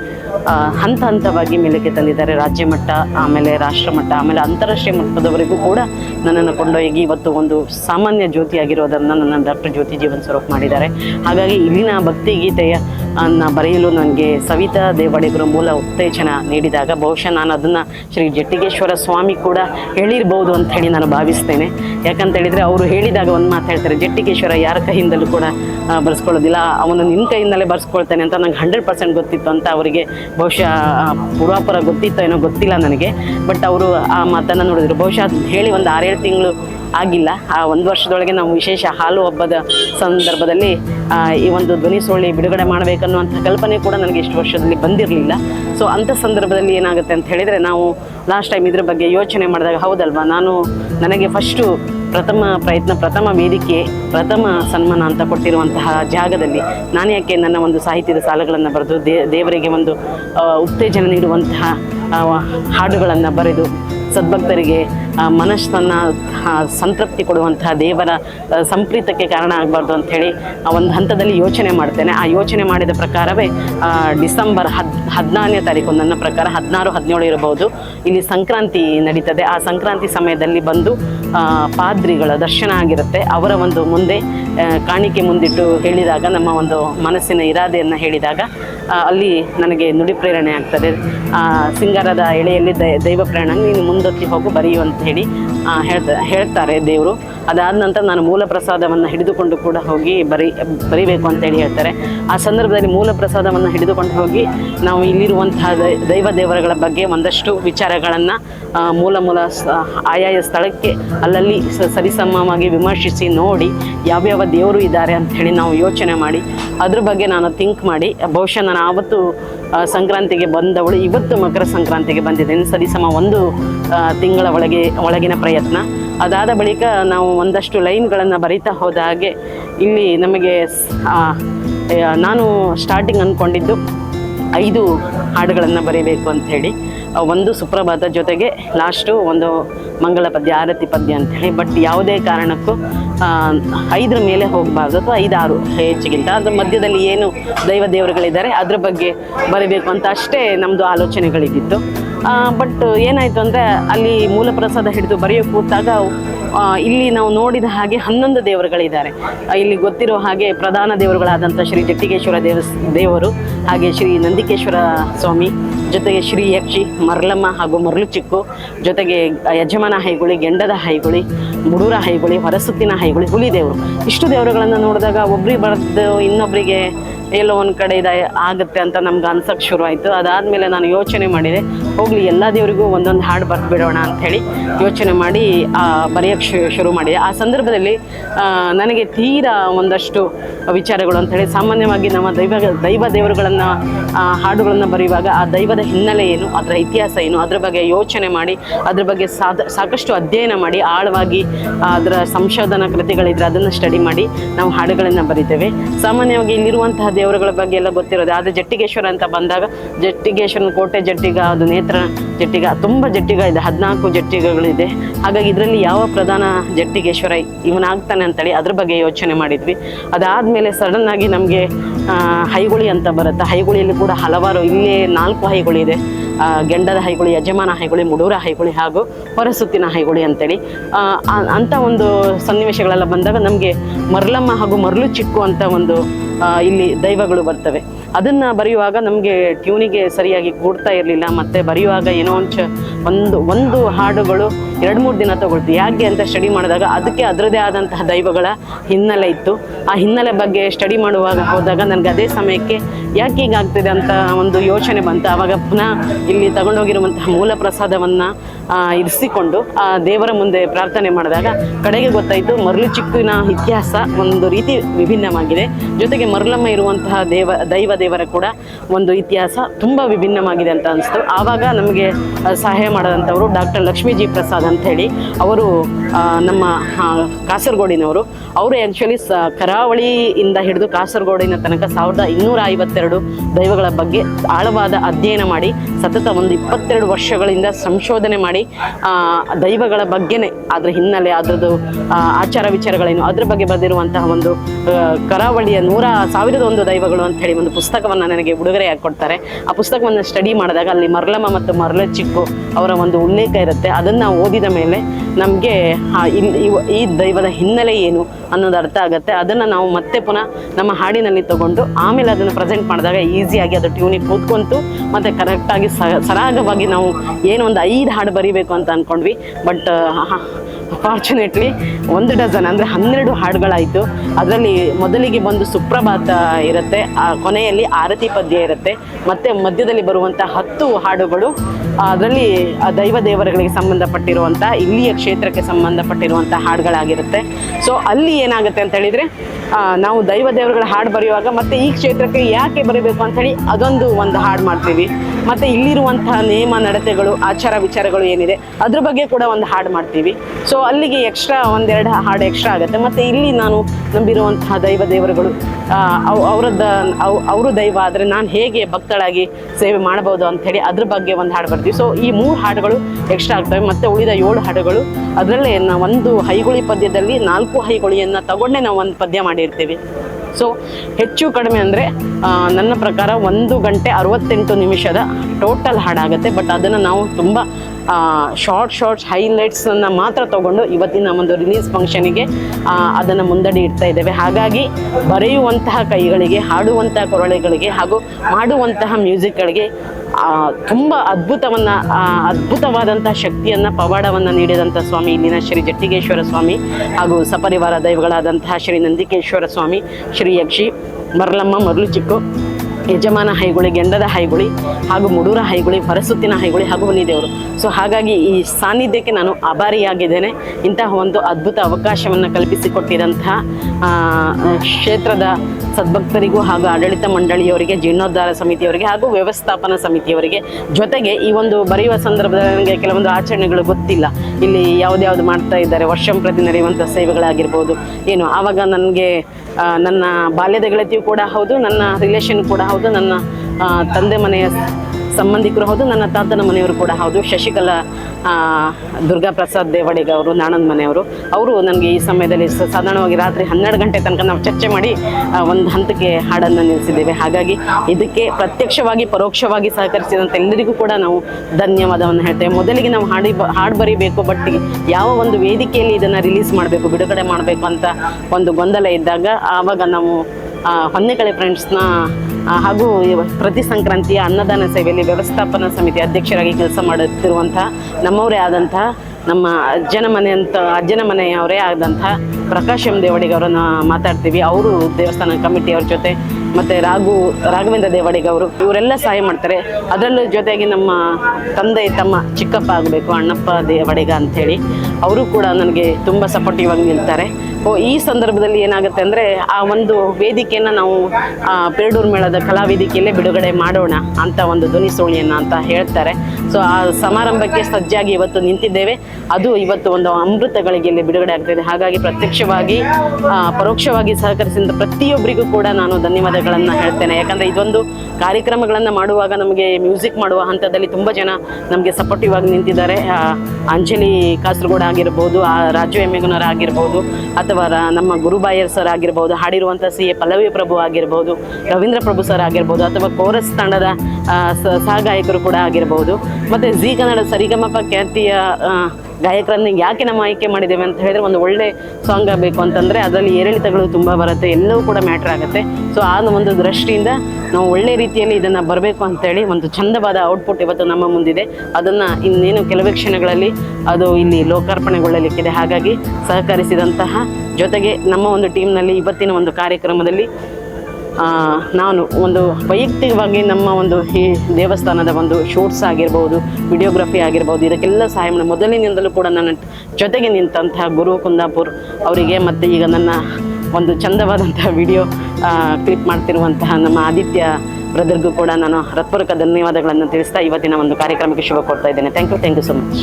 ಹಂತ ಹಂತವಾಗಿ ಮೇಲಕ್ಕೆ ತಂದಿದ್ದಾರೆ. ರಾಜ್ಯ ಮಟ್ಟ, ಆಮೇಲೆ ರಾಷ್ಟ್ರ ಮಟ್ಟ, ಆಮೇಲೆ ಅಂತಾರಾಷ್ಟ್ರೀಯ ಮಟ್ಟದವರೆಗೂ ಕೂಡ ನನ್ನನ್ನು ಕೊಂಡೊಯ್ಗಿ ಇವತ್ತು ಒಂದು ಸಾಮಾನ್ಯ ಜ್ಯೋತಿಯಾಗಿರೋದನ್ನು ನನ್ನ ಡಾಕ್ಟರ್ ಜ್ಯೋತಿ ಜೀವನ್ ಸ್ವರೂಪ್ ಮಾಡಿದ್ದಾರೆ. ಹಾಗಾಗಿ ಇಲ್ಲಿನ ಭಕ್ತಿಗೀತೆಯ ಅನ್ನ ಬರೆಯಲು ನನಗೆ ಸವಿತಾ ದೇವಾಡಿಗರು ಮೂಲ ಉತ್ತೇಜನ ನೀಡಿದಾಗ ಬಹುಶಃ ನಾನು ಅದನ್ನು ಶ್ರೀ ಜಟ್ಟಿಗೇಶ್ವರ ಸ್ವಾಮಿ ಕೂಡ ಹೇಳಿರ್ಬೋದು ಅಂತ ಹೇಳಿ ನಾನು ಭಾವಿಸ್ತೇನೆ. ಯಾಕಂತ ಹೇಳಿದರೆ ಅವರು ಹೇಳಿದಾಗ ಒಂದು ಮಾತು ಹೇಳ್ತಾರೆ, ಜಟ್ಟಿಗೇಶ್ವರ ಯಾರ ಕೈಯಿಂದಲೂ ಕೂಡ ಬರ್ಸ್ಕೊಳ್ಳೋದಿಲ್ಲ, ಅವನು ನಿನ್ನ ಕೈಯಿಂದಲೇ ಬರ್ಸ್ಕೊಳ್ತೇನೆ ಅಂತ ನಂಗೆ ಹಂಡ್ರೆಡ್ ಪರ್ಸೆಂಟ್ ಗೊತ್ತಿತ್ತು ಅಂತ ಅವರಿಗೆ ಬಹುಶಃ ಪೂರ್ವಾಪರ ಗೊತ್ತಿತ್ತೋ ಏನೋ ಗೊತ್ತಿಲ್ಲ ನನಗೆ. ಬಟ್ ಅವರು ಆ ಮಾತನ್ನು ನೋಡಿದರು. ಬಹುಶಃ ಹೇಳಿ ಒಂದು ಆರೇಳು ತಿಂಗಳು ಆಗಿಲ್ಲ. ಆ ಒಂದು ವರ್ಷದೊಳಗೆ ನಾವು ವಿಶೇಷ ಹಾಲು ಹಬ್ಬದ ಸಂದರ್ಭದಲ್ಲಿ ಈ ಒಂದು ಧ್ವನಿ ಸುರುಳಿ ಬಿಡುಗಡೆ ಮಾಡಬೇಕನ್ನುವಂಥ ಕಲ್ಪನೆ ಕೂಡ ನನಗೆ ಇಷ್ಟು ವರ್ಷದಲ್ಲಿ ಬಂದಿರಲಿಲ್ಲ. ಸೊ ಅಂಥ ಸಂದರ್ಭದಲ್ಲಿ ಏನಾಗುತ್ತೆ ಅಂತ ಹೇಳಿದರೆ, ನಾವು ಲಾಸ್ಟ್ ಟೈಮ್ ಇದ್ರ ಬಗ್ಗೆ ಯೋಚನೆ ಮಾಡಿದಾಗ ಹೌದಲ್ವಾ, ನಾನು ನನಗೆ ಫಸ್ಟು ಪ್ರಥಮ ಪ್ರಯತ್ನ, ಪ್ರಥಮ ವೇದಿಕೆ, ಪ್ರಥಮ ಸನ್ಮಾನ ಅಂತ ಕೊಟ್ಟಿರುವಂತಹ ಜಾಗದಲ್ಲಿ ನಾನು ಯಾಕೆ ನನ್ನ ಒಂದು ಸಾಹಿತ್ಯದ ಸಾಲುಗಳನ್ನು ಬರೆದು ದೇವರಿಗೆ ಒಂದು ಉತ್ತೇಜನ ನೀಡುವಂತಹ ಹಾಡುಗಳನ್ನು ಬರೆದು ಸದ್ಭಕ್ತರಿಗೆ ಮನಸ್ಸನ್ನು ಸಂತೃಪ್ತಿ ಕೊಡುವಂತಹ ದೇವರ ಸಂಪ್ರೀತಕ್ಕೆ ಕಾರಣ ಆಗಬಾರ್ದು ಅಂಥೇಳಿ ಒಂದು ಹಂತದಲ್ಲಿ ಯೋಚನೆ ಮಾಡ್ತೇನೆ. ಆ ಯೋಚನೆ ಮಾಡಿದ ಪ್ರಕಾರವೇ ಡಿಸೆಂಬರ್ ಹದ್ ಹದಿನಾರನೇ ತಾರೀಕು ನನ್ನ ಪ್ರಕಾರ ಹದಿನಾರು, ಹದಿನೇಳು ಇರಬಹುದು. ಇಲ್ಲಿ ಸಂಕ್ರಾಂತಿ ನಡೀತದೆ. ಆ ಸಂಕ್ರಾಂತಿ ಸಮಯದಲ್ಲಿ ಬಂದು ಪಾದ್ರಿಗಳ ದರ್ಶನ ಆಗಿರುತ್ತೆ. ಅವರ ಒಂದು ಮುಂದೆ ಕಾಣಿಕೆ ಮುಂದಿಟ್ಟು ಹೇಳಿದಾಗ, ನಮ್ಮ ಒಂದು ಮನಸ್ಸಿನ ಇರಾದೆಯನ್ನು ಹೇಳಿದಾಗ ಅಲ್ಲಿ ನನಗೆ ನುಡಿ ಪ್ರೇರಣೆ ಆಗ್ತದೆ. ಸಿಂಗಾರದ ಎಳೆಯಲ್ಲಿ ದೈವ ಪ್ರೇರಣೆ. ನೀನು ಮುಂದೊತ್ತಿ ಹೋಗು, ಬರೆಯು ಅಂತ ಹೇಳಿ ಹೇಳ್ತಾ, ಹೇಳ್ತಾರೆ ದೇವರು. ಅದಾದ ನಂತರ ನಾನು ಮೂಲ ಪ್ರಸಾದವನ್ನು ಹಿಡಿದುಕೊಂಡು ಕೂಡ ಹೋಗಿ ಬರಿ, ಬರಿಬೇಕು ಅಂತೇಳಿ ಹೇಳ್ತಾರೆ. ಆ ಸಂದರ್ಭದಲ್ಲಿ ಮೂಲ ಪ್ರಸಾದವನ್ನು ಹಿಡಿದುಕೊಂಡು ಹೋಗಿ ನಾವು ಇಲ್ಲಿರುವಂತಹ ದೈವ ದೇವರುಗಳ ಬಗ್ಗೆ ಒಂದಷ್ಟು ವಿಚಾರಗಳನ್ನು ಮೂಲ ಮೂಲ ಆಯಾಯ ಸ್ಥಳಕ್ಕೆ ಅಲ್ಲಲ್ಲಿ ಸರಿಸಮವಾಗಿ ವಿಮರ್ಶಿಸಿ ನೋಡಿ, ಯಾವ್ಯಾವ ದೇವರು ಇದ್ದಾರೆ ಅಂತ ಹೇಳಿ ನಾವು ಯೋಚನೆ ಮಾಡಿ, ಅದ್ರ ಬಗ್ಗೆ ನಾನು ಥಿಂಕ್ ಮಾಡಿ, ಬಹುಶಃ ನಾನು ಆವತ್ತು ಸಂಕ್ರಾಂತಿಗೆ ಬಂದವಳು. ಇವತ್ತು ಮಕರ ಸಂಕ್ರಾಂತಿಗೆ ಬಂದಿದ್ದೇನೆ. ಸರಿಸಮ ಒಂದು ತಿಂಗಳ ಒಳಗೆ, ಒಳಗಿನ ಪ್ರಯತ್ನ. ಅದಾದ ಬಳಿಕ ನಾವು ಒಂದಷ್ಟು ಲೈನ್ಗಳನ್ನು ಬರಿತಾ ಹೋದ ಹಾಗೆ ಇಲ್ಲಿ ನಮಗೆ ನಾನು ಸ್ಟಾರ್ಟಿಂಗ್ ಅಂದ್ಕೊಂಡಿದ್ದು ಐದು ಹಾಡುಗಳನ್ನು ಬರೀಬೇಕು ಅಂಥೇಳಿ ಒಂದು ಸುಪ್ರಭಾತ ಜೊತೆಗೆ ಲಾಸ್ಟು ಒಂದು ಮಂಗಳ ಪದ್ಯ, ಆರತಿ ಪದ್ಯ ಅಂತೇಳಿ ಬಟ್ ಯಾವುದೇ ಕಾರಣಕ್ಕೂ ಐದರ ಮೇಲೆ ಹೋಗಬಾರ್ದು ಅಥವಾ ಐದಾರು ಹೆಚ್ಚಿಗಿಂತ. ಅದ್ರ ಮಧ್ಯದಲ್ಲಿ ಏನು ದೈವ ದೇವರುಗಳಿದ್ದಾರೆ, ಅದ್ರ ಬಗ್ಗೆ ಬರೀಬೇಕು ಅಂತ ಅಷ್ಟೇ ನಮ್ಮದು ಆಲೋಚನೆಗಳಿದ್ದಿತ್ತು ಬಟ್ ಏನಾಯಿತು ಅಂದರೆ ಅಲ್ಲಿ ಮೂಲ ಪ್ರಸಾದ ಹಿಡಿದು ಬರೆಯೋ ಕೂತಾಗ ಇಲ್ಲಿ ನಾವು ನೋಡಿದ ಹಾಗೆ ಹನ್ನೊಂದು ದೇವರುಗಳಿದ್ದಾರೆ. ಇಲ್ಲಿ ಗೊತ್ತಿರೋ ಹಾಗೆ ಪ್ರಧಾನ ದೇವರುಗಳಾದಂಥ ಶ್ರೀ ಜಟ್ಟಿಗೇಶ್ವರ ದೇವ ದೇವರು ಹಾಗೆ ಶ್ರೀ ನಂದಿಕೇಶ್ವರ ಸ್ವಾಮಿ, ಜೊತೆಗೆ ಶ್ರೀ ಯಕ್ಷಿ, ಮರ್ಲಮ್ಮ ಹಾಗೂ ಮರಳು ಚಿಕ್ಕು, ಜೊತೆಗೆ ಯಜಮಾನ ಹೈಗುಳಿ, ಗೆಂಡದ ಹೈಗುಳಿ, ಮುಡೂರ ಹೈಗುಳಿ, ಹೊರಸುತ್ತಿನ ಹೈಗುಳಿ, ಹುಲಿ ದೇವರು. ಇಷ್ಟು ದೇವರುಗಳನ್ನು ನೋಡಿದಾಗ ಒಬ್ರಿಗೆ ಬರೆದು ಇನ್ನೊಬ್ಬರಿಗೆ ಎಲ್ಲೋ ಒಂದು ಕಡೆ ಇದೆ ಆಗುತ್ತೆ ಅಂತ ನಮ್ಗೆ ಅನ್ಸಕ್ಕೆ ಶುರು ಆಯಿತು ಅದಾದಮೇಲೆ ನಾನು ಯೋಚನೆ ಮಾಡಿದೆ, ಹೋಗಲಿ, ಎಲ್ಲ ದೇವರಿಗೂ ಒಂದೊಂದು ಹಾಡು ಬರ್ಬಿಡೋಣ ಬಿಡೋಣ ಹೇಳಿ ಯೋಚನೆ ಮಾಡಿ ಬರೆಯೋಕ್ಕೆ ಶು, ಶುರು ಮಾಡಿದೆ. ಆ ಸಂದರ್ಭದಲ್ಲಿ ನನಗೆ ತೀರಾ ಒಂದಷ್ಟು ವಿಚಾರಗಳು ಅಂಥೇಳಿ, ಸಾಮಾನ್ಯವಾಗಿ ನಮ್ಮ ದೈವ ದೈವ ದೇವರುಗಳನ್ನು ಹಾಡುಗಳನ್ನು ಬರೆಯುವಾಗ ಆ ದೈವದ ಹಿನ್ನೆಲೆ ಏನು, ಅದರ ಇತಿಹಾಸ ಏನು, ಅದ್ರ ಬಗ್ಗೆ ಯೋಚನೆ ಮಾಡಿ, ಅದ್ರ ಬಗ್ಗೆ ಸಾಧ ಸಾಕಷ್ಟು ಅಧ್ಯಯನ ಮಾಡಿ, ಆಳವಾಗಿ ಅದರ ಸಂಶೋಧನಾ ಕೃತಿಗಳಿದ್ರೆ ಅದನ್ನು ಸ್ಟಡಿ ಮಾಡಿ ನಾವು ಹಾಡುಗಳನ್ನು ಬರಿತೇವೆ. ಸಾಮಾನ್ಯವಾಗಿ ಇಲ್ಲಿರುವಂತಹ ದೇವರುಗಳ ಬಗ್ಗೆ ಎಲ್ಲ ಗೊತ್ತಿರೋದು. ಆದರೆ ಜಟ್ಟಿಗೇಶ್ವರ ಅಂತ ಬಂದಾಗ ಜಟ್ಟಿಗೇಶ್ವರನ ಕೋಟೆ ಜಟ್ಟಿಗ, ಅದು ನೇತ್ರ ಜಟ್ಟಿಗ, ತುಂಬ ಜಟ್ಟಿಗ ಇದೆ. ಹದಿನಾಲ್ಕು ಜಟ್ಟಿಗಗಳಿದೆ. ಹಾಗಾಗಿ ಇದರಲ್ಲಿ ಯಾವ ಪ್ರಧಾನ ಜಟ್ಟಿಗೇಶ್ವರ ಇವನಾಗ್ತಾನೆ ಅಂತೇಳಿ ಅದ್ರ ಬಗ್ಗೆ ಯೋಚನೆ ಮಾಡಿದ್ವಿ. ಅದಾದಮೇಲೆ ಸಡನ್ ಆಗಿ ನಮಗೆ ಹೈಗುಳಿ ಅಂತ ಬರುತ್ತೆ. ಹೈಗುಳಿಯಲ್ಲಿ ಕೂಡ ಹಲವಾರು, ಇಲ್ಲೇ ನಾಲ್ಕು ಹೈಗುಳಿ ಇದೆ. ಗೆಂಡದ ಹೈಗುಳಿ, ಯಜಮಾನ ಹೈಗುಳಿ, ಮುಡೂರ ಹೈಗುಳಿ ಹಾಗೂ ಹೊರಸುತ್ತಿನ ಹೈಗುಳಿ ಅಂತೇಳಿ. ಅಂಥ ಒಂದು ಸನ್ನಿವೇಶಗಳೆಲ್ಲ ಬಂದಾಗ ನಮಗೆ ಮರ್ಲಮ್ಮ ಹಾಗೂ ಮರಳು ಚಿಕ್ಕು ಅಂತ ಒಂದು ಇಲ್ಲಿ ದೈವಗಳು ಬರ್ತವೆ. ಅದನ್ನು ಬರೆಯುವಾಗ ನಮಗೆ ಟ್ಯೂನಿಗೆ ಸರಿಯಾಗಿ ಕೂಡ್ತಾ ಇರಲಿಲ್ಲ, ಮತ್ತು ಬರೆಯುವಾಗ ಏನೋ ಒಂದು ಒಂದು ಒಂದು ಹಾಡುಗಳು ಎರಡು, ಮೂರು ದಿನ ತಗೊಳ್ತು ಯಾಕೆ ಅಂತ ಸ್ಟಡಿ ಮಾಡಿದಾಗ ಅದಕ್ಕೆ ಅದರದೇ ಆದಂತಹ ದೈವಗಳ ಹಿನ್ನೆಲೆ ಇತ್ತು. ಆ ಹಿನ್ನೆಲೆ ಬಗ್ಗೆ ಸ್ಟಡಿ ಮಾಡುವಾಗ ಹೋದಾಗ ನನಗೆ ಅದೇ ಸಮಯಕ್ಕೆ ಯಾಕೆ ಹೀಗಾಗ್ತಿದೆ ಅಂತ ಒಂದು ಯೋಚನೆ ಬಂತು. ಆವಾಗ ಪುನಃ ಇಲ್ಲಿ ತಗೊಂಡೋಗಿರುವಂತಹ ಮೂಲ ಪ್ರಸಾದವನ್ನು ಇರಿಸಿಕೊಂಡು, ಆ, ದೇವರ ಮುಂದೆ ಪ್ರಾರ್ಥನೆ ಮಾಡಿದಾಗ ಕಡೆಗೆ ಗೊತ್ತಾಯಿತು, ಮರಳು ಚಿಕ್ಕಿನ ಇತಿಹಾಸ ಒಂದು ರೀತಿ ವಿಭಿನ್ನವಾಗಿದೆ. ಜೊತೆಗೆ ಮರಳಮ್ಮ ಇರುವಂತಹ ದೇವ, ದೈವ ದೇವರ ಕೂಡ ಒಂದು ಇತಿಹಾಸ ತುಂಬ ವಿಭಿನ್ನವಾಗಿದೆ ಅಂತ ಅನಿಸ್ತು. ಆವಾಗ ನಮಗೆ ಸಹಾಯ ಮಾಡಿದಂಥವರು ಡಾಕ್ಟರ್ ಲಕ್ಷ್ಮೀಜಿ ಪ್ರಸಾದ್ ಅಂತ ಹೇಳಿ. ಅವರು ನಮ್ಮ ಕಾಸರಗೋಡಿನವರು. ಅವರು ಆ್ಯಕ್ಚುಲಿ ಸ, ಕರಾವಳಿಯಿಂದ ಹಿಡಿದು ಕಾಸರಗೋಡಿನ ತನಕ ಸಾವಿರದ ಇನ್ನೂರ ಐವತ್ತೆರಡು ದೈವಗಳ ಬಗ್ಗೆ ಆಳವಾದ ಅಧ್ಯಯನ ಮಾಡಿ, ಸತತ ಒಂದು ಇಪ್ಪತ್ತೆರಡು ವರ್ಷಗಳಿಂದ ಸಂಶೋಧನೆ ಮಾಡಿ ದೈವಗಳ ಬಗ್ಗೆನೇ ಅದರ ಹಿನ್ನೆಲೆ ಅದರದ್ದು ಆಚಾರ ವಿಚಾರಗಳೇನು, ಅದ್ರ ಬಗ್ಗೆ ಬರೆದಿರುವಂತಹ ಒಂದು ಕರಾವಳಿಯ ನೂರ ಸಾವಿರದ ಒಂದು ದೈವಗಳು ಅಂತ ಹೇಳಿ ಒಂದು ಪುಸ್ತಕವನ್ನು ನನಗೆ ಉಡುಗೊರೆಯಾಗಿ ಕೊಡ್ತಾರೆ ಆ ಪುಸ್ತಕವನ್ನು ಸ್ಟಡಿ ಮಾಡಿದಾಗ ಅಲ್ಲಿ ಮರ್ಲಮ್ಮ ಮತ್ತು ಮರಳ ಚಿಕ್ಕು ಅವರ ಒಂದು ಉಲ್ಲೇಖ ಇರುತ್ತೆ. ಅದನ್ನು ಓದಿದ ಮೇಲೆ ನಮಗೆ ಈ ದೈವದ ಹಿನ್ನೆಲೆ ಏನು ಅನ್ನೋದು ಅರ್ಥ ಆಗುತ್ತೆ. ಅದನ್ನು ನಾವು ಮತ್ತೆ ಪುನಃ ನಮ್ಮ ಹಾಡಿನಲ್ಲಿ ತಗೊಂಡು ಆಮೇಲೆ ಅದನ್ನು ಪ್ರೆಸೆಂಟ್ ಮಾಡಿದಾಗ ಈಸಿಯಾಗಿ ಅದು ಟ್ಯೂನಿಗೆ ಕೂತ್ಕೊಂತು ಮತ್ತು ಕರೆಕ್ಟಾಗಿ ಸರಾಗವಾಗಿ ನಾವು ಏನೋ ಒಂದು ಐದು ಹಾಡು ಬರೀಬೇಕು ಅಂತ ಅಂದ್ಕೊಂಡ್ವಿ ಬಟ್ ಫಾರ್ಚುನೇಟ್ಲಿ ಒಂದು ಡಜನ್ ಅಂದರೆ ಹನ್ನೆರಡು ಹಾಡುಗಳಾಯಿತು. ಅದರಲ್ಲಿ ಮೊದಲಿಗೆ ಬಂದು ಸುಪ್ರಭಾತ ಇರುತ್ತೆ, ಆ ಕೊನೆಯಲ್ಲಿ ಆರತಿ ಪದ್ಯ ಇರುತ್ತೆ, ಮತ್ತು ಮಧ್ಯದಲ್ಲಿ ಬರುವಂಥ ಹತ್ತು ಹಾಡುಗಳು, ಅದರಲ್ಲಿ ದೈವ ದೇವರುಗಳಿಗೆ ಸಂಬಂಧಪಟ್ಟಿರುವಂಥ ಇಲ್ಲಿಯ ಕ್ಷೇತ್ರಕ್ಕೆ ಸಂಬಂಧಪಟ್ಟಿರುವಂಥ ಹಾಡುಗಳಾಗಿರುತ್ತೆ. ಸೊ ಅಲ್ಲಿ ಏನಾಗುತ್ತೆ ಅಂತ ಹೇಳಿದರೆ ನಾವು ದೈವ ದೇವರುಗಳ ಹಾಡು ಬರೆಯುವಾಗ, ಮತ್ತು ಈ ಕ್ಷೇತ್ರಕ್ಕೆ ಯಾಕೆ ಬರೀಬೇಕು ಅಂತ ಹೇಳಿ ಅದೊಂದು ಒಂದು ಹಾಡು ಮಾಡ್ತೀವಿ. ಮತ್ತು ಇಲ್ಲಿರುವಂತಹ ನೇಮ ನಡತೆಗಳು, ಆಚಾರ ವಿಚಾರಗಳು ಏನಿದೆ, ಅದ್ರ ಬಗ್ಗೆ ಕೂಡ ಒಂದು ಹಾಡು ಮಾಡ್ತೀವಿ. ಸೊ ಅಲ್ಲಿಗೆ ಎಕ್ಸ್ಟ್ರಾ ಒಂದೆರಡು ಹಾಡು ಎಕ್ಸ್ಟ್ರಾ ಆಗುತ್ತೆ. ಮತ್ತು ಇಲ್ಲಿ ನಾನು ನಂಬಿರುವಂತಹ ದೈವ ದೇವರುಗಳು ಅವರದ್ದ, ಅವ್- ಅವರು ದೈವ ಆದರೆ ನಾನು ಹೇಗೆ ಭಕ್ತಳಾಗಿ ಸೇವೆ ಮಾಡಬಹುದು ಅಂತ ಹೇಳಿ ಅದ್ರ ಬಗ್ಗೆ ಒಂದು ಹಾಡು ಬರ್ತೀವಿ. ಸೊ ಈ ಮೂರು ಹಾಡುಗಳು ಎಕ್ಸ್ಟ್ರಾ ಆಗ್ತವೆ. ಮತ್ತೆ ಉಳಿದ ಏಳು ಹಾಡುಗಳು, ಅದರಲ್ಲೇ ನಾವು ಒಂದು ಹೈಗುಳಿ ಪದ್ಯದಲ್ಲಿ ನಾಲ್ಕು ಹೈಗುಳಿಯನ್ನು ತಗೊಂಡೇ ನಾವು ಒಂದು ಪದ್ಯ ಮಾಡಿರ್ತೀವಿ. ಸೊ ಹೆಚ್ಚು ಕಡಿಮೆ ಅಂದರೆ ನನ್ನ ಪ್ರಕಾರ ಒಂದು ಗಂಟೆ ಅರವತ್ತೆಂಟು ನಿಮಿಷದ ಟೋಟಲ್ ಹಾಡಾಗುತ್ತೆ. ಬಟ್ ಅದನ್ನು ನಾವು ತುಂಬ ಶಾರ್ಟ್ ಶಾರ್ಟ್ಸ್ ಹೈಲೈಟ್ಸನ್ನು ಮಾತ್ರ ತಗೊಂಡು ಇವತ್ತಿನ ಒಂದು ರಿಲೀಸ್ ಫಂಕ್ಷನಿಗೆ ಅದನ್ನು ಮುಂದಡಿ ಇಡ್ತಾ ಇದ್ದೇವೆ. ಹಾಗಾಗಿ ಬರೆಯುವಂತಹ ಕೈಗಳಿಗೆ, ಹಾಡುವಂತಹ ಕೊರಳೆಗಳಿಗೆ ಹಾಗೂ ಮಾಡುವಂತಹ ಮ್ಯೂಸಿಕ್ಗಳಿಗೆ ತುಂಬ ಅದ್ಭುತವನ್ನು ಅದ್ಭುತವಾದಂತಹ ಶಕ್ತಿಯನ್ನು, ಪವಾಡವನ್ನು ನೀಡಿದಂಥ ಸ್ವಾಮಿ ಇಲ್ಲಿನ ಶ್ರೀ ಜಟ್ಟಿಗೇಶ್ವರ ಸ್ವಾಮಿ ಹಾಗೂ ಸಪರಿವಾರ ದೈವಗಳಾದಂತಹ ಶ್ರೀ ನಂದಿಕೇಶ್ವರ ಸ್ವಾಮಿ, ಶ್ರೀ ಯಕ್ಷಿ, ಮರಲಮ್ಮ, ಮರಲು ಚಿಕ್ಕು ಯಜಮಾನ ಹೈಗುಳಿ, ಗೆಂಡದ ಹೈಗುಳಿ ಹಾಗೂ ಮುಡೂರ ಹೈಗುಳಿ, ಹೊರಸುತ್ತಿನ ಹೈಗುಳಿ ಹಾಗೂ ಹುಲಿದೇವರು ಸೊ ಹಾಗಾಗಿ ಈ ಸಾನ್ನಿಧ್ಯಕ್ಕೆ ನಾನು ಆಭಾರಿಯಾಗಿದ್ದೇನೆ. ಇಂತಹ ಒಂದು ಅದ್ಭುತ ಅವಕಾಶವನ್ನು ಕಲ್ಪಿಸಿಕೊಟ್ಟಿದಂತಹ ಕ್ಷೇತ್ರದ ಸದ್ಭಕ್ತರಿಗೂ ಹಾಗೂ ಆಡಳಿತ ಮಂಡಳಿಯವರಿಗೆ, ಜೀರ್ಣೋದ್ಧಾರ ಸಮಿತಿಯವರಿಗೆ ಹಾಗೂ ವ್ಯವಸ್ಥಾಪನಾ ಸಮಿತಿಯವರಿಗೆ ಜೊತೆಗೆ ಈ ಒಂದು ಬರೆಯುವ ಸಂದರ್ಭದಲ್ಲಿ ನನಗೆ ಕೆಲವೊಂದು ಆಚರಣೆಗಳು ಗೊತ್ತಿಲ್ಲ. ಇಲ್ಲಿ ಯಾವ್ದ್ಯಾವ್ದು ಮಾಡ್ತಾ ಇದ್ದಾರೆ ವರ್ಷಂ ಪ್ರತಿ ನಡೆಯುವಂಥ ಸೇವೆಗಳಾಗಿರ್ಬೋದು, ಏನು, ಆವಾಗ ನನಗೆ ನನ್ನ ಬಾಲ್ಯದ ಗೆಳತಿಯು ಕೂಡ ಹೌದು ನನ್ನ ರಿಲೇಷನ್ ಕೂಡ ಹೌದು ನನ್ನ ತಂದೆ ಮನೆಯ ಸಂಬಂಧಿಕರು ಹೌದು, ನನ್ನ ತಾತನ ಮನೆಯವರು ಕೂಡ ಹೌದು. ಶಶಿಕಲಾ ದುರ್ಗಾ ಪ್ರಸಾದ್ ದೇವಾಡಿಗ ಅವರು, ನಾನಂದ್ ಮನೆಯವರು, ಅವರು ನನಗೆ ಈ ಸಮಯದಲ್ಲಿ ಸಾಧಾರಣವಾಗಿ ರಾತ್ರಿ ಹನ್ನೆರಡು ಗಂಟೆ ತನಕ ನಾವು ಚರ್ಚೆ ಮಾಡಿ ಒಂದು ಹಂತಕ್ಕೆ ಹಾಡನ್ನು ನಿಲ್ಲಿಸಿದ್ದೇವೆ ಹಾಗಾಗಿ ಇದಕ್ಕೆ ಪ್ರತ್ಯಕ್ಷವಾಗಿ, ಪರೋಕ್ಷವಾಗಿ ಸಹಕರಿಸಿದಂಥ ಎಲ್ಲರಿಗೂ ಕೂಡ ನಾವು ಧನ್ಯವಾದವನ್ನು ಹೇಳ್ತೇವೆ. ಮೊದಲಿಗೆ ನಾವು ಹಾಡಿ, ಹಾಡು ಬರೀಬೇಕು, ಬಟ್ ಯಾವ ಒಂದು ವೇದಿಕೆಯಲ್ಲಿ ಇದನ್ನು ರಿಲೀಸ್ ಮಾಡಬೇಕು, ಬಿಡುಗಡೆ ಮಾಡಬೇಕು ಅಂತ ಒಂದು ಗೊಂದಲ ಇದ್ದಾಗ, ಆವಾಗ ನಾವು ಹೊನ್ನೆಕಳೆ ಫ್ರೆಂಡ್ಸ್ನ ಹಾಗೂ ಪ್ರತಿ ಸಂಕ್ರಾಂತಿಯ ಅನ್ನದಾನ ಸೇವೆಯಲ್ಲಿ ವ್ಯವಸ್ಥಾಪನಾ ಸಮಿತಿ ಅಧ್ಯಕ್ಷರಾಗಿ ಕೆಲಸ ಮಾಡುತ್ತಿರುವಂಥ ನಮ್ಮವರೇ ಆದಂತಹ ನಮ್ಮ ಅಜ್ಜನ ಮನೆ ಅಂತ, ಅಜ್ಜನ ಮನೆಯವರೇ ಆದಂತಹ ಪ್ರಕಾಶ್ ಎಂ ದೇವಡಿಗ ಅವರನ್ನ ಮಾತಾಡ್ತೀವಿ. ಅವರು ದೇವಸ್ಥಾನ ಕಮಿಟಿ ಅವ್ರ ಜೊತೆ, ಮತ್ತು ರಾಘು, ರಾಘವೇಂದ್ರ ದೇವಡಿಗ ಅವರು, ಇವರೆಲ್ಲ ಸಹಾಯ ಮಾಡ್ತಾರೆ. ಅದರಲ್ಲೂ ಜೊತೆಗೆ ನಮ್ಮ ತಂದೆ, ತಮ್ಮ ಚಿಕ್ಕಪ್ಪ ಆಗಬೇಕು, ಅಣ್ಣಪ್ಪ ದೇವಡಿಗ ಅಂಥೇಳಿ, ಅವರು ಕೂಡ ನನಗೆ ತುಂಬ ಸಪೋರ್ಟಿವ್ ಆಗಿ ನಿಲ್ತಾರೆ. ಓ, ಈ ಸಂದರ್ಭದಲ್ಲಿ ಏನಾಗುತ್ತೆ ಅಂದರೆ, ಆ ಒಂದು ವೇದಿಕೆಯನ್ನು ನಾವು ಪೇರ್ಡೂರು ಮೇಳದ ಮೇಳದ ಕಲಾವೇದಿಕೆಯಲ್ಲೇ ಬಿಡುಗಡೆ ಮಾಡೋಣ ಅಂತ ಒಂದು ಧ್ವನಿ ಸುಳಿಯನ್ನು ಅಂತ ಹೇಳ್ತಾರೆ. ಸೊ, ಆ ಸಮಾರಂಭಕ್ಕೆ ಸಜ್ಜಾಗಿ ಇವತ್ತು ನಿಂತಿದ್ದೇವೆ. ಅದು ಇವತ್ತು ಒಂದು ಅಮೃತಗಳಿಗೆ ಇಲ್ಲಿ ಬಿಡುಗಡೆ ಆಗ್ತಿದೆ ಹಾಗಾಗಿ ಪ್ರತ್ಯಕ್ಷವಾಗಿ ಪರೋಕ್ಷವಾಗಿ ಸಹಕರಿಸಿದ ಪ್ರತಿಯೊಬ್ಬರಿಗೂ ಕೂಡ ನಾನು ಧನ್ಯವಾದಗಳನ್ನು ಹೇಳ್ತೇನೆ. ಯಾಕಂದರೆ ಇದೊಂದು ಕಾರ್ಯಕ್ರಮಗಳನ್ನು ಮಾಡುವಾಗ ನಮಗೆ ಮ್ಯೂಸಿಕ್ ಮಾಡುವ ಹಂತದಲ್ಲಿ ತುಂಬ ಜನ ನಮಗೆ ಸಪೋರ್ಟಿವ್ ಆಗಿ ನಿಂತಿದ್ದಾರೆ. ಅಂಜಲಿ ಕಾಸರಗೋಡು ಆಗಿರ್ಬೋದು, ಆ, ರಾಜು ಎಮ್ಮೆಗುನರ್ ಆಗಿರ್ಬೋದು, ಅಥವಾ ನಮ್ಮ ಗುರುಬಾಯರ್ ಸರ್ ಆಗಿರ್ಬೋದು ಹಾಡಿರುವಂಥ ಸಿ. ಎ. ಪಲ್ಲವಿ ಪ್ರಭು ಆಗಿರ್ಬೋದು, ರವೀಂದ್ರ ಪ್ರಭು ಸರ್ ಆಗಿರ್ಬೋದು, ಅಥವಾ ಕೋರಸ್ ತಂಡದ ಸಹಗಾಯಕರು ಕೂಡ ಆಗಿರ್ಬೋದು. ಮತ್ತು ಜಿ ಕನ್ನಡ ಸರಿಗಮಪ ಖ್ಯಾತಿಯ ಗಾಯಕರನ್ನು ಯಾಕೆ ನಮ್ಮ ಆಯ್ಕೆ ಮಾಡಿದ್ದೇವೆ ಅಂತ ಹೇಳಿದ್ರೆ ಒಂದು ಒಳ್ಳೆ ಸಾಂಗ್ ಆಗಬೇಕು ಅಂತಂದರೆ ಅದರಲ್ಲಿ ಏರಿಳಿತಗಳು ತುಂಬ ಬರುತ್ತೆ, ಎಲ್ಲವೂ ಕೂಡ ಮ್ಯಾಟ್ರ್ ಆಗುತ್ತೆ. ಸೊ ಆ ಒಂದು ದೃಷ್ಟಿಯಿಂದ ನಾವು ಒಳ್ಳೆ ರೀತಿಯಲ್ಲಿ ಇದನ್ನು ಬರಬೇಕು ಅಂತೇಳಿ ಒಂದು ಚಂದವಾದ ಔಟ್ಪುಟ್ ಇವತ್ತು ನಮ್ಮ ಮುಂದಿದೆ. ಅದನ್ನು ಇನ್ನೇನು ಕೆಲವೇ ಕ್ಷಣಗಳಲ್ಲಿ ಅದು ಇಲ್ಲಿ ಲೋಕಾರ್ಪಣೆಗೊಳ್ಳಲಿಕ್ಕಿದೆ. ಹಾಗಾಗಿ ಸಹಕರಿಸಿದಂತಹ ಜೊತೆಗೆ ನಮ್ಮ ಒಂದು ಟೀಮ್ನಲ್ಲಿ ಇವತ್ತಿನ ಒಂದು ಕಾರ್ಯಕ್ರಮದಲ್ಲಿ ನಾನು ಒಂದು ವೈಯಕ್ತಿಕವಾಗಿ ನಮ್ಮ ಒಂದು ಈ ದೇವಸ್ಥಾನದ ಒಂದು ಶೂಟ್ಸ್ ಆಗಿರ್ಬೋದು ವಿಡಿಯೋಗ್ರಫಿ ಆಗಿರ್ಬೋದು, ಇದಕ್ಕೆಲ್ಲ ಸಹಾಯ ಮಾಡಿ. ಮೊದಲಿನಿಂದಲೂ ಕೂಡ ನನ್ನ ಜೊತೆಗೆ ನಿಂತಹ ಗುರು ಕುಂದಾಪುರ್ ಅವರಿಗೆ ಮತ್ತು ಈಗ ನನ್ನ ಒಂದು ಚಂದವಾದಂತಹ ವಿಡಿಯೋ ಕ್ಲಿಪ್ ಮಾಡ್ತಿರುವಂತಹ ನಮ್ಮ ಆದಿತ್ಯ ಬ್ರದರ್ಗೂ ಕೂಡ ನಾನು ಹೃತ್ಪೂರ್ವಕ ಧನ್ಯವಾದಗಳನ್ನು ತಿಳಿಸ್ತಾ ಇವತ್ತಿನ ಒಂದು ಕಾರ್ಯಕ್ರಮಕ್ಕೆ ಶುಭ ಕೊಡ್ತಾ ಇದ್ದೇನೆ. Thank you thank you so much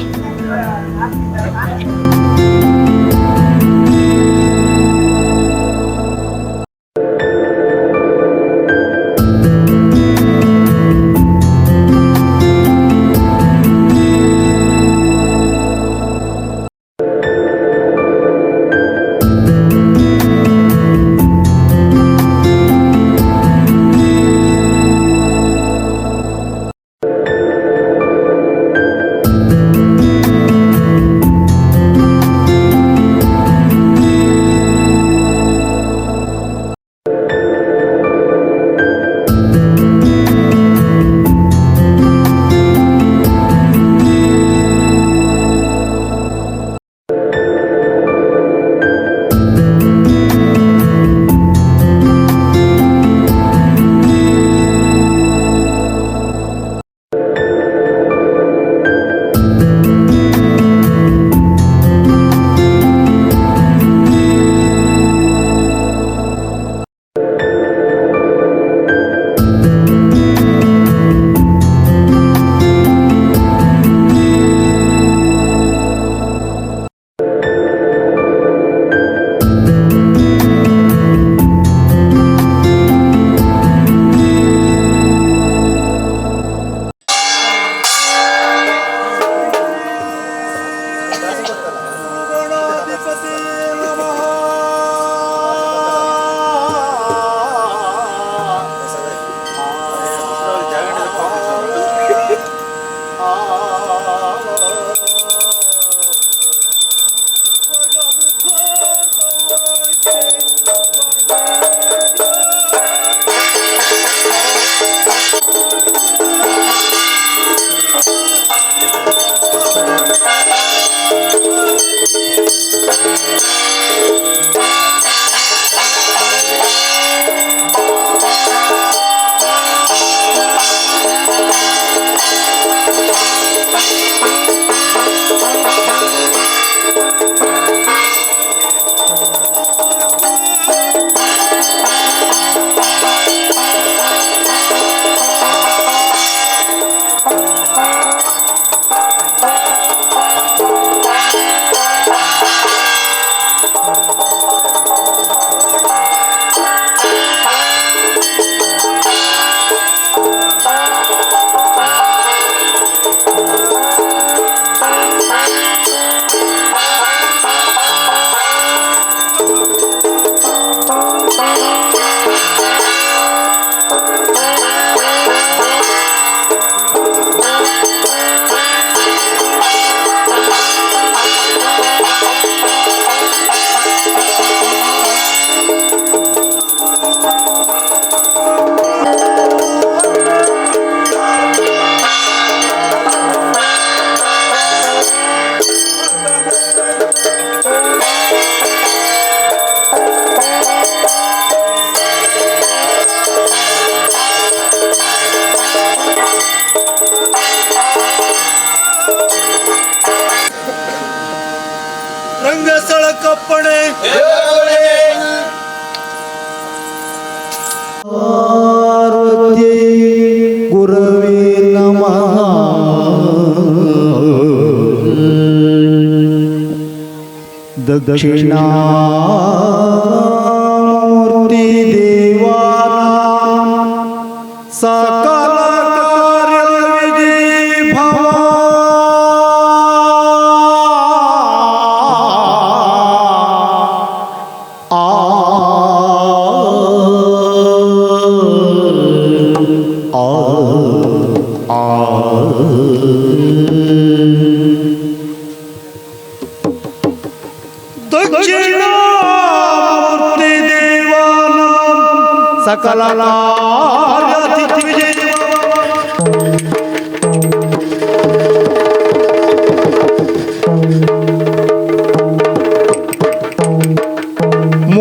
दक्षिणा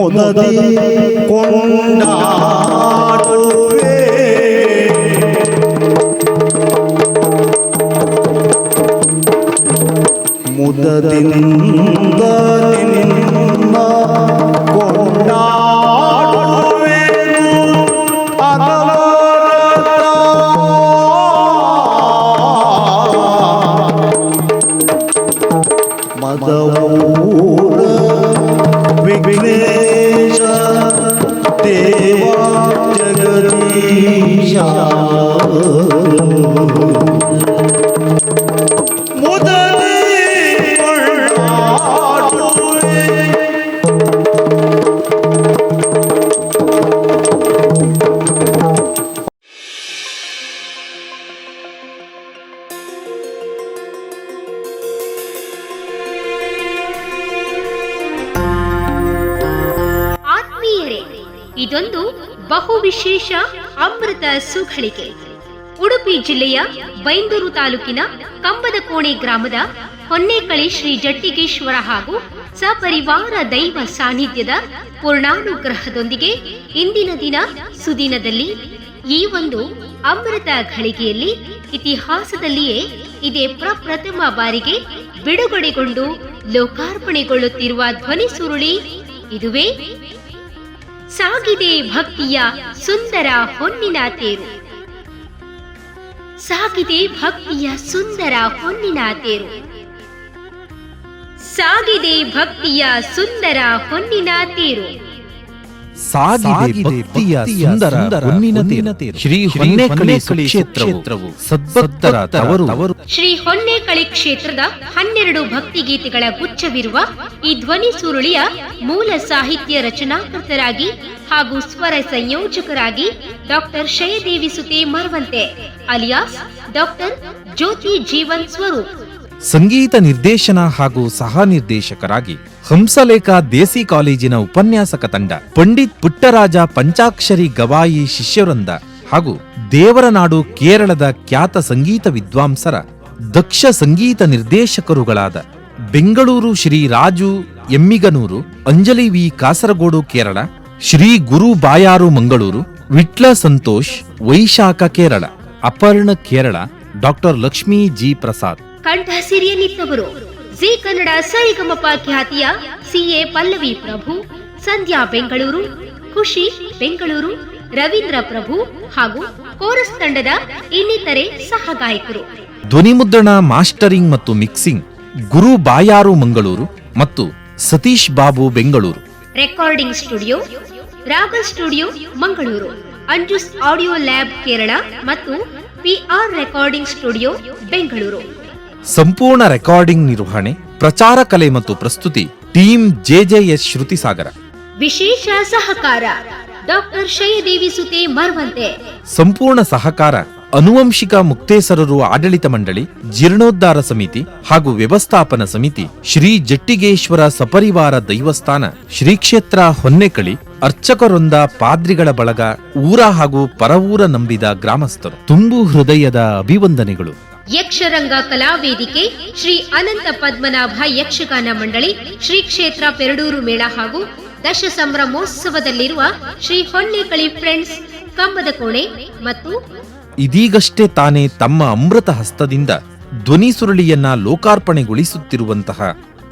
ಮುದದಿ ಕೊಂಡಾಡುವೆ ಮುದದಿಂದ ನಿನ್ನ ವಿಶೇಷ ಅಮೃತ ಸುಖಳಿಕೆ ಉಡುಪಿ ಜಿಲ್ಲೆಯ ಬೈಂದೂರು ತಾಲೂಕಿನ ಕಂಬದ ಕೋಣೆ ಗ್ರಾಮದ ಹೊನ್ನೇಕಳಿ ಶ್ರೀ ಜಟ್ಟಿಗೇಶ್ವರ ಹಾಗೂ ಸಪರಿವಾರ ದೈವ ಸಾನ್ನಿಧ್ಯದ ಪೂರ್ಣಾನುಗ್ರಹದೊಂದಿಗೆ ಇಂದಿನ ದಿನ ಸುದಿನದಲ್ಲಿ ಈ ಒಂದು ಅಮೃತ ಘಳಿಗೆಯಲ್ಲಿ ಇತಿಹಾಸದಲ್ಲಿಯೇ ಇದೇ ಪ್ರಪ್ರಥಮ ಬಾರಿಗೆ ಬಿಡುಗಡೆಗೊಂಡು ಲೋಕಾರ್ಪಣೆಗೊಳ್ಳುತ್ತಿರುವ ಧ್ವನಿ ಸುರುಳಿ ಇದುವೇ ಸಾಗಿದೆ ಭಕ್ತಿಯ ಸುಂದರ ಹೊನ್ನಿನ ತೇರು. ಸಾಗಿದೆ ಭಕ್ತಿಯ ಸುಂದರ ಹೊನ್ನಿನ ತೇರು. ಸಾಗಿದೆ ಭಕ್ತಿಯ ಸುಂದರ ಹೊನ್ನಿನ ತೇರು. ಸಾಗಿದೆ ಭಕ್ತಿಯ ಸುಂದರ ಹೊನ್ನಿನ ತೇರು. ಶ್ರೀ ಹೊನ್ನೇಕಳಿ ಕ್ಷೇತ್ರವು ಸದ್ಭಕ್ತರ ತವರು. ಶ್ರೀ ಹೊನ್ನೇಕಳಿ ಕ್ಷೇತ್ರದ ಹನ್ನೆರಡು ಭಕ್ತಿ ಗೀತೆಗಳ ಗುಚ್ಛವಿರುವ ಈ ಧ್ವನಿ ಸುರುಳಿಯ ಮೂಲ ಸಾಹಿತ್ಯ ರಚನಾಕೃತರಾಗಿ ಹಾಗೂ ಸ್ವರ ಸಂಯೋಜಕರಾಗಿ ಡಾಕ್ಟರ್ ಶಯದೇವಿ ಸುತೆ ಮರವಂತೆ ಅಲಿಯಾಸ್ ಡಾಕ್ಟರ್ ಜ್ಯೋತಿ ಜೀವನ್ ಸ್ವರೂಪ್. ಸಂಗೀತ ನಿರ್ದೇಶನ ಹಾಗೂ ಸಹ ನಿರ್ದೇಶಕರಾಗಿ ಹಂಸಲೇಖ ದೇಸಿ ಕಾಲೇಜಿನ ಉಪನ್ಯಾಸಕ ತಂಡ, ಪಂಡಿತ್ ಪುಟ್ಟರಾಜ ಪಂಚಾಕ್ಷರಿ ಗವಾಯಿ ಶಿಷ್ಯವೃಂದ ಹಾಗೂ ದೇವರನಾಡು ಕೇರಳದ ಖ್ಯಾತ ಸಂಗೀತ ವಿದ್ವಾಂಸರ ದಕ್ಷ ಸಂಗೀತ ನಿರ್ದೇಶಕರುಗಳಾದ Bengaluru Shri Raju Emmiganur, Anjali V Kasaragod Kerala, Shri Guru Bayaru Mangaluru, Vitla Santhosh Vaishakha Kerala, Aparna Kerala, doctor Lakshmi G Prasad. ಕಂಠ ಸಿರಿಯನಿತ್ತವರು ಜಿ ಕನ್ನಡ ಸರಿಗಮಪ ಖ್ಯಾತಿಯ ಸಿಎ ಪಲ್ಲವಿ ಪ್ರಭು ಸಂಧ್ಯಾ ಬೆಂಗಳೂರು ಖುಷಿ ಬೆಂಗಳೂರು ರವೀಂದ್ರ ಪ್ರಭು ಹಾಗೂ ಕೋರಸ್ ತಂಡದ ಇನ್ನಿತರೆ ಸಹಗಾಯಕರು. ಧ್ವನಿಮುದ್ರಣ ಮಾಸ್ಟರಿಂಗ್ ಮತ್ತು ಮಿಕ್ಸಿಂಗ್ ಗುರು ಬಾಯಾರು ಮಂಗಳೂರು ಮತ್ತು Satish Babu Bengaluru. Recording studio Raga studio Mangaluru. Anjus audio lab Kerala ಮತ್ತು ಪಿಆರ್ ರೆಕಾರ್ಡಿಂಗ್ ಸ್ಟುಡಿಯೋ ಬೆಂಗಳೂರು. ಸಂಪೂರ್ಣ ರೆಕಾರ್ಡಿಂಗ್ ನಿರ್ವಹಣೆ ಪ್ರಚಾರ ಕಲೆ ಮತ್ತು ಪ್ರಸ್ತುತಿ ಟೀಮ್ ಜೆಜೆಎಸ್ ಶ್ರುತಿಸಾಗರ. ವಿಶೇಷ ಸಹಕಾರ ಡಾಕ್ಟರ್ ಶಯದೇವಿ ಸುತೆ ಮರ್ವಂತೆ. ಸಂಪೂರ್ಣ ಸಹಕಾರ ಅನುವಂಶಿಕ ಮುಕ್ತೇಸರರು ಆಡಳಿತ ಮಂಡಳಿ ಜೀರ್ಣೋದ್ಧಾರ ಸಮಿತಿ ಹಾಗೂ ವ್ಯವಸ್ಥಾಪನ ಸಮಿತಿ ಶ್ರೀ ಜಟ್ಟಿಗೇಶ್ವರ ಸಪರಿವಾರ ದೈವಸ್ಥಾನ ಶ್ರೀ ಕ್ಷೇತ್ರ ಹೊನ್ನೆಕಳಿ ಅರ್ಚಕರೊಂದ ಪಾದ್ರಿಗಳ ಬಳಗ ಊರ ಹಾಗೂ ಪರವೂರ ನಂಬಿದ ಗ್ರಾಮಸ್ಥರು. ತುಂಬು ಹೃದಯದ ಅಭಿವಂದನೆಗಳು. ಯಕ್ಷರಂಗ ಕಲಾವೇದಿಕೆ ಶ್ರೀ ಅನಂತ ಪದ್ಮನಾಭ ಯಕ್ಷಗಾನ ಮಂಡಳಿ, ಶ್ರೀ ಕ್ಷೇತ್ರ ಪೆರಡೂರು ಮೇಳ ಹಾಗೂ ದಶ ಸಂಭ್ರಮೋತ್ಸವದಲ್ಲಿರುವ ಶ್ರೀ ಹೊನ್ನೇಕಳಿ ಫ್ರೆಂಡ್ಸ್ ಕಂಬದ ಕೋಣೆ ಮತ್ತು ಇದೀಗಷ್ಟೇ ತಾನೇ ತಮ್ಮ ಅಮೃತ ಹಸ್ತದಿಂದ ಧ್ವನಿ ಸುರುಳಿಯನ್ನ ಲೋಕಾರ್ಪಣೆಗೊಳಿಸುತ್ತಿರುವಂತಹ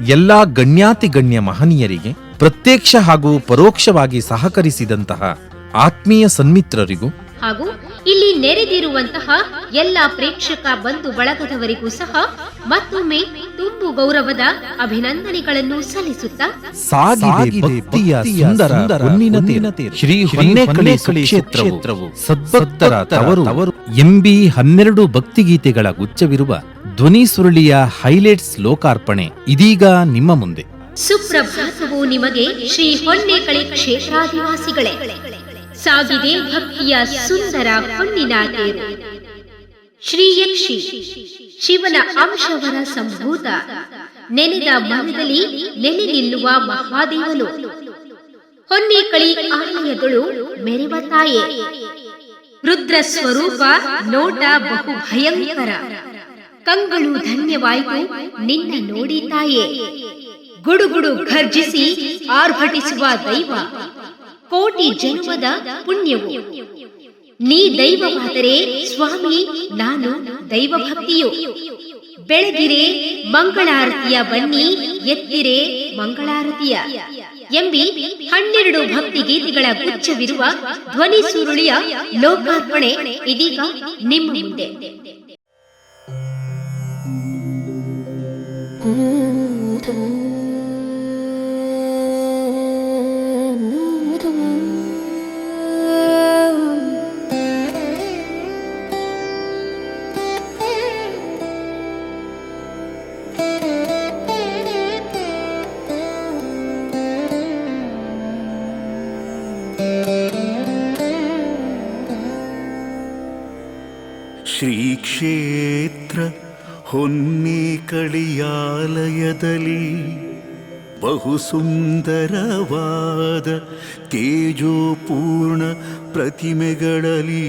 ಎಲ್ಲಾ ಗಣ್ಯಾತಿ ಗಣ್ಯ ಮಹನೀಯರಿಗೆ ಪ್ರತ್ಯಕ್ಷ ಹಾಗೂ ಪರೋಕ್ಷವಾಗಿ ಸಹಕರಿಸಿದಂತಹ ಆತ್ಮೀಯ ಸನ್ಮಿತ್ರರಿಗೂ ಹಾಗೂ ಇಲ್ಲಿ ನೆರೆದಿರುವಂತಹ ಎಲ್ಲ ಪ್ರೇಕ್ಷಕ ಬಂಧು ಬಳಗದವರಿಗೂ ಸಹ ಮತ್ತೊಮ್ಮೆ ತುಂಬು ಗೌರವದ ಅಭಿನಂದನೆಗಳನ್ನು ಸಲ್ಲಿಸುತ್ತಾ ಶ್ರೀ ಹೊನ್ನೇಕಳಿ ಕ್ಷೇತ್ರವು ಸದ್ಭಕ್ತರ ತವರು. ಎಂಬಿ ಹನ್ನೆರಡು ಭಕ್ತಿಗೀತೆಗಳ ಗುಚ್ಛವಿರುವ ಧ್ವನಿ ಸುರುಳಿಯ ಹೈಲೈಟ್ಸ್ ಲೋಕಾರ್ಪಣೆ ಇದೀಗ ನಿಮ್ಮ ಮುಂದೆ. ಸುಪ್ರಭಾತವು ನಿಮಗೆ ಶ್ರೀ ಹೊನ್ನೇಕಳಿ ಕ್ಷೇತ್ರಾಧಿವಾಸಿಗಳೇ. ಸಾಗಿದೆ ಭಕ್ತಿಯ ಸುಂದರ ಹೊನ್ನಿನ ತೇರು. ಶ್ರೀ ಯಕ್ಷಿ, ಶಿವನ ಅಂಶವರ ಸಂಭೂತ. ನೆನೆದ ಮನದಲ್ಲಿ ನೆಲೆ ನಿಲ್ಲುವ ಮಹಾದೇವನು. ಹೊನ್ನೇಕಳಿ ಆಲಯದಳು ಮೆರೆವ ತಾಯೆ. ರುದ್ರ ಸ್ವರೂಪ ನೋಟ ಬಹು ಭಯಂಕರ. ಕಂಗಳು ಧನ್ಯವಾಯಿತು, ನಿನ್ನ ನೋಡಿ ತಾಯೆ. ಗುಡುಗುಡು ಘರ್ಜಿಸಿ ಆರ್ಭಟಿಸುವ ದೈವ. ಕೋಟಿ ಜನ್ಮದ ಪುಣ್ಯವು. ನೀ ದೈವ ದೈವವಾದರೆ ಸ್ವಾಮಿ, ನಾನು ದೈವ ಭಕ್ತಿಯು ಬೆಳಗಿರೆ ಮಂಗಳಾರತಿಯ ಬನ್ನಿ, ಎತ್ತಿರೆ ಮಂಗಳಾರತಿಯ. ಎಂಬಿ ಹನ್ನೆರಡು ಭಕ್ತಿ ಗೀತೆಗಳ ಗುಚ್ಛವಿರುವ ಧ್ವನಿ ಸುರುಳಿಯ ಲೋಕಾರ್ಪಣೆ ಇದೀಗ ನಿಮ್ಮ ಶ್ರೀ ಕ್ಷೇತ್ರ ಹೊನ್ನೇಕಳಿಯಾಲಯದಲ್ಲಿ ಬಹು ಸುಂದರವಾದ ತೇಜೋಪೂರ್ಣ ಪ್ರತಿಮೆಗಳಲ್ಲಿ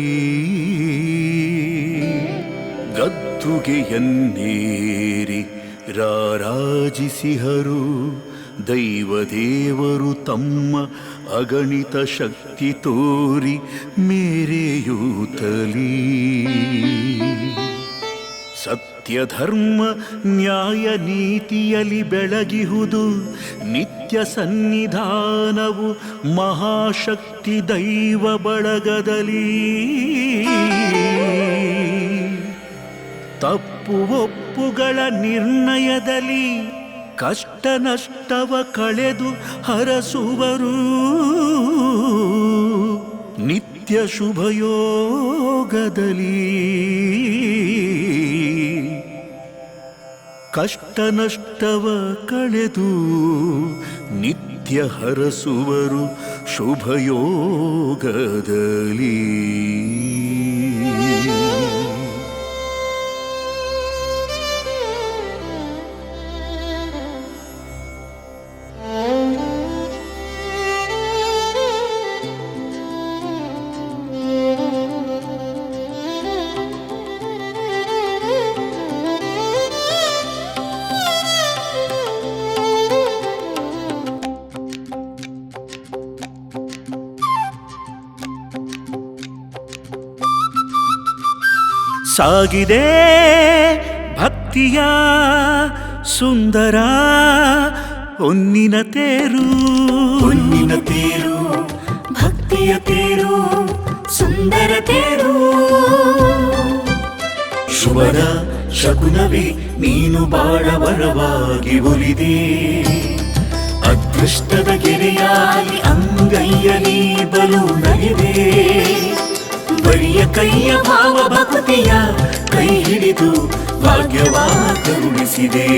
ಗದ್ದುಗೆಯನ್ನೇರಿ ರಾರಾಜಿಸಿಹರು ದೈವದೇವರು ತಮ್ಮ ಅಗಣಿತ ಶಕ್ತಿ ತೋರಿ ಮೇರೆಯೂತಲಿ. ಸತ್ಯ ಧರ್ಮ ನ್ಯಾಯ ನೀತಿಯಲ್ಲಿ ಬೆಳಗಿಹುದು ನಿತ್ಯ ಸನ್ನಿಧಾನವು ಮಹಾಶಕ್ತಿ ದೈವ ಬಳಗದಲ್ಲಿ. ತಪ್ಪು ಒಪ್ಪುಗಳ ನಿರ್ಣಯದಲ್ಲಿ ಕಷ್ಟ ನಷ್ಟವ ಕಳೆದು ಹರಸುವರು. ನಿತ್ಯ ಶುಭಯೋಗದಲ್ಲಿ ಕಷ್ಟ ನಷ್ಟವ ಕಳೆದು ನಿತ್ಯ ಹರಸುವರು ಶುಭಯೋಗದಲ್ಲಿ. ಸಾಗಿದೆ. ಭಕ್ತಿಯ ಸುಂದರ ಹೊನ್ನಿನ ತೇರು. ಹೊನ್ನಿನ ತೇರು, ಭಕ್ತಿಯ ತೇರು, ಸುಂದರ ತೇರು. ಶುಭದ ಶಕುನವೇ, ನೀನು ಬಾಳ ಬರವಾಗಿ ಒಲಿದೆ. ಅದೃಷ್ಟದ ಗೆರೆಯಾಗಿ ಅಂಗೈಯಲಿ ಬಲು ನಗಿದೆ ಬರಿಯ ಕೈಯ ಭಾವ ಭಕ್ತಿಯ ಕೈ ಹಿಡಿದು ಭಾಗ್ಯವ ಕರುಣಿಸಿದೆ